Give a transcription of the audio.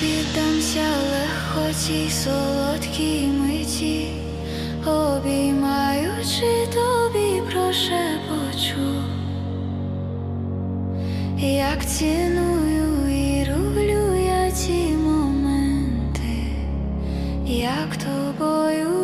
щастя легкоті, солодкій миті, обіймаючи тобі прошепочу, як ціную і люблю я ті моменти, як тобою.